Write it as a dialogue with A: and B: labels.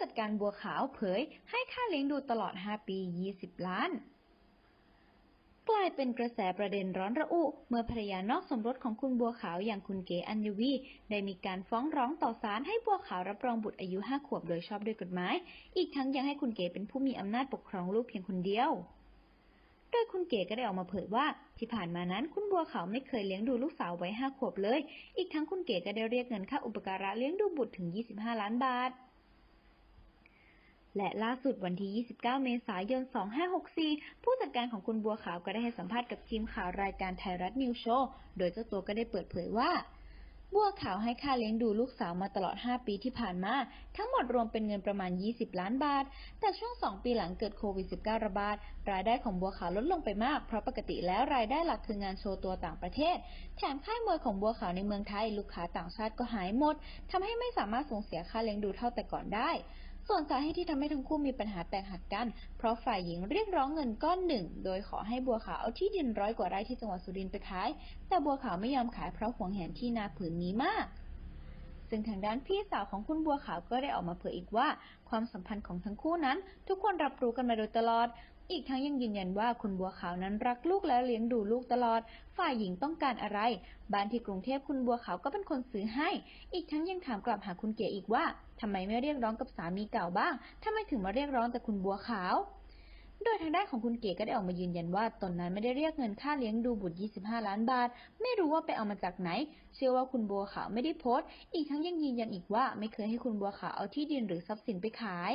A: จัดการบัวขาวเผยให้ค่าเลี้ยงดูตลอด 5 ปี 20 ล้าน กลายเป็นกระแสประเด็นร้อนระอุเมื่อภรรยานอกสมรสของคุณบัวขาวอย่างคุณเก๋อัญวี ได้มีการฟ้องร้องต่อศาลให้บัวขาวรับรองบุตรอายุ 5 ขวบโดยชอบด้วยกฎหมาย อีกทั้งยังให้คุณเก๋เป็นผู้มีอำนาจปกครองลูกเพียงคนเดียวโดยคุณเก๋ก็ได้ออกมาเผยว่าที่ผ่านมานั้นคุณบัวขาวไม่เคยเลี้ยงดูลูกสาวไว้5ขวบเลย อีกทั้งคุณเก๋ก็ได้เรียกเงินค่าอุปการะเลี้ยงดูบุตรถึง 25 ล้านบาท และล่าสุดวันที่ 29 เมษายน 2564 ผู้จัดการของคุณบัวขาวก็ได้ให้สัมภาษณ์กับทีมข่าวรายการไทยรัฐนิวโชว์ โดยเจ้าตัวก็ได้เปิดเผยว่า บัวขาวให้ค่าเลี้ยงดูลูกสาวมาตลอด 5 ปีที่ผ่านมา ทั้งหมดรวมเป็นเงินประมาณ 20 ล้านบาท แต่ช่วง 2 ปีหลังเกิดโควิด -19 ระบาด รายได้ของบัวขาวลดลงไปมาก เพราะปกติแล้วรายได้หลักคืองานโชว์ตัวต่างประเทศ แถมค่ายมวยของบัวขาวในเมืองไทย ลูกค้าต่างชาติก็หายหมดทำให้ไม่สามารถส่งเสียค่าเลี้ยงดูเท่าแต่ก่อนได้ ส่วนสาเหตุที่ทำให้ทั้งคู่มีปัญหาแตกหักกัน เพราะฝ่ายหญิงเรียกร้องเงินก้อนหนึ่ง โดยขอให้บัวขาวเอาที่ดินร้อยกว่าไร่ที่จังหวัดสุรินทร์ไปขาย แต่บัวขาวไม่ยอมขายเพราะหวงแหนที่นาผืนนี้มาก ซึ่งทางด้านพี่สาวของคุณบัวขาวก็ได้ออกมาเผยอีกว่า ความสัมพันธ์ของทั้งคู่นั้น ทุกคนรับรู้กันมาโดยตลอด อีกทั้งยังยืนยันว่าคุณบัวขาวนั้นรักลูกและเลี้ยงดูลูกตลอด ฝ่ายหญิงต้องการอะไร บ้านที่กรุงเทพคุณบัวขาวก็เป็นคนซื้อให้ อีกทั้งยังถามกลับหาคุณเก๋อีกว่าทำไมไม่เรียกร้องกับสามีเก่าบ้างทำไมถึงมาเรียกร้องแต่คุณบัวขาวโดยทางด้านของคุณเก๋ก็ได้ออกมายืนยันว่าตนนั้นไม่ได้เรียกเงินค่าเลี้ยงดูบุตร 25 ล้านบาท ไม่รู้ว่าไปเอามาจากไหน เชื่อว่าคุณบัวขาวไม่ได้โพสต์ อีกทั้งยังยืนยันอีกว่าไม่เคยให้คุณบัวขาวเอาที่ดินหรือทรัพย์สินไปขาย